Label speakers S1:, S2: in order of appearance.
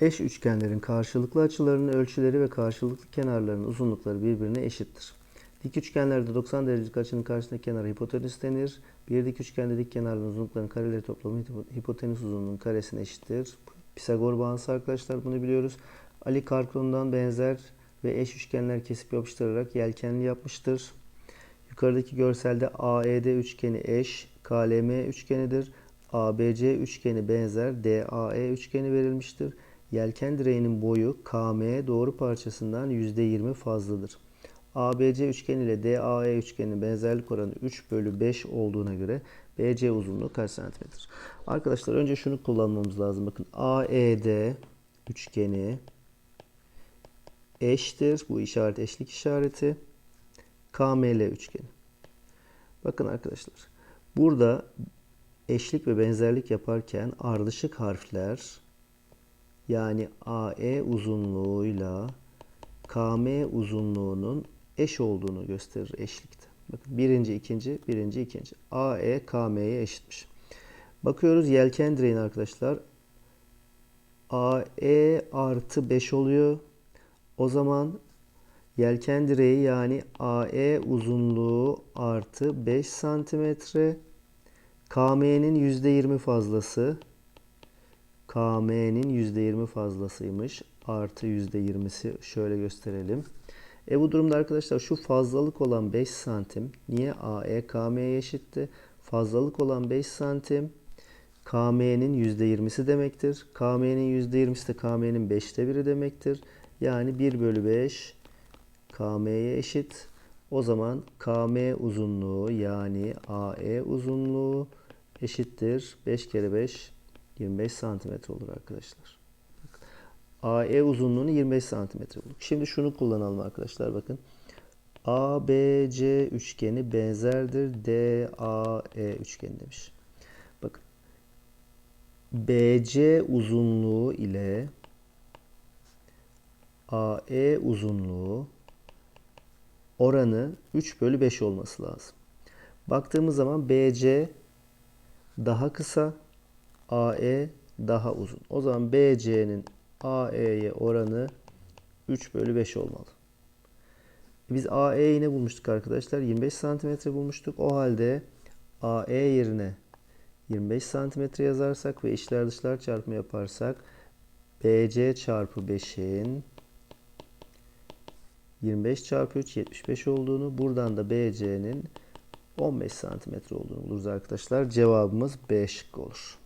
S1: Eş üçgenlerin karşılıklı açılarının ölçüleri ve karşılıklı kenarlarının uzunlukları birbirine eşittir. Dik üçgenlerde 90 derecelik açının karşısındaki kenara hipotenüs denir. Bir dik üçgende dik kenarların uzunluklarının kareleri toplamı hipo- hipotenüs uzunluğunun karesine eşittir. Pisagor bağıntısı arkadaşlar bunu biliyoruz. Ali Karkon'dan benzer ve eş üçgenler kesip yapıştırarak yelkenli yapmıştır. Yukarıdaki görselde AED üçgeni eş, KLM üçgenidir. ABC üçgeni benzer, DAE üçgeni verilmiştir. Yelken direğinin boyu KM doğru parçasından %20 fazladır. ABC üçgeni ile DAE üçgeninin benzerlik oranı 3 bölü 5 olduğuna göre BC uzunluğu kaç santimetredir? Arkadaşlar önce şunu kullanmamız lazım. Bakın AED üçgeni eştir. Bu işaret eşlik işareti. KML üçgeni. Bakın arkadaşlar. Burada eşlik ve benzerlik yaparken ardışık harfler yani AE uzunluğuyla KM uzunluğunun eş olduğunu gösterir eşlikte. Bakın birinci, ikinci, birinci, ikinci. AE KM'ye eşitmiş. Bakıyoruz yelken direğin arkadaşlar. AE artı 5 oluyor. O zaman yelken direği yani AE uzunluğu artı 5 santimetre. KM'nin %20 fazlası. KM'nin %20 fazlasıymış. Artı %20'si şöyle gösterelim. E bu durumda arkadaşlar şu fazlalık olan 5 santim niye AE KM'ye eşitti? Fazlalık olan 5 santim KM'nin %20'si demektir. KM'nin %20'si de KM'nin 5'te 1'i demektir. Yani 1 bölü 5 KM'ye eşit. O zaman KM uzunluğu yani AE uzunluğu eşittir. 5 kere 5 25 santimetre olur arkadaşlar. AE uzunluğunu 25 santimetre bulduk. Şimdi şunu kullanalım arkadaşlar bakın. ABC üçgeni benzerdir DAE üçgeni demiş. Bakın. BC uzunluğu ile AE uzunluğu oranı 3 bölü 5 olması lazım. Baktığımız zaman BC daha kısa, AE daha uzun. O zaman BC'nin AE'ye oranı 3 bölü 5 olmalı. Biz AE'yi ne bulmuştuk arkadaşlar? 25 santimetre bulmuştuk. O halde AE yerine 25 santimetre yazarsak ve içler dışlar çarpımı yaparsak BC çarpı 5'in 25 çarpı 3 75 olduğunu buradan da BC'nin 15 santimetre olduğunu buluruz arkadaşlar. Cevabımız B şıkkı olur.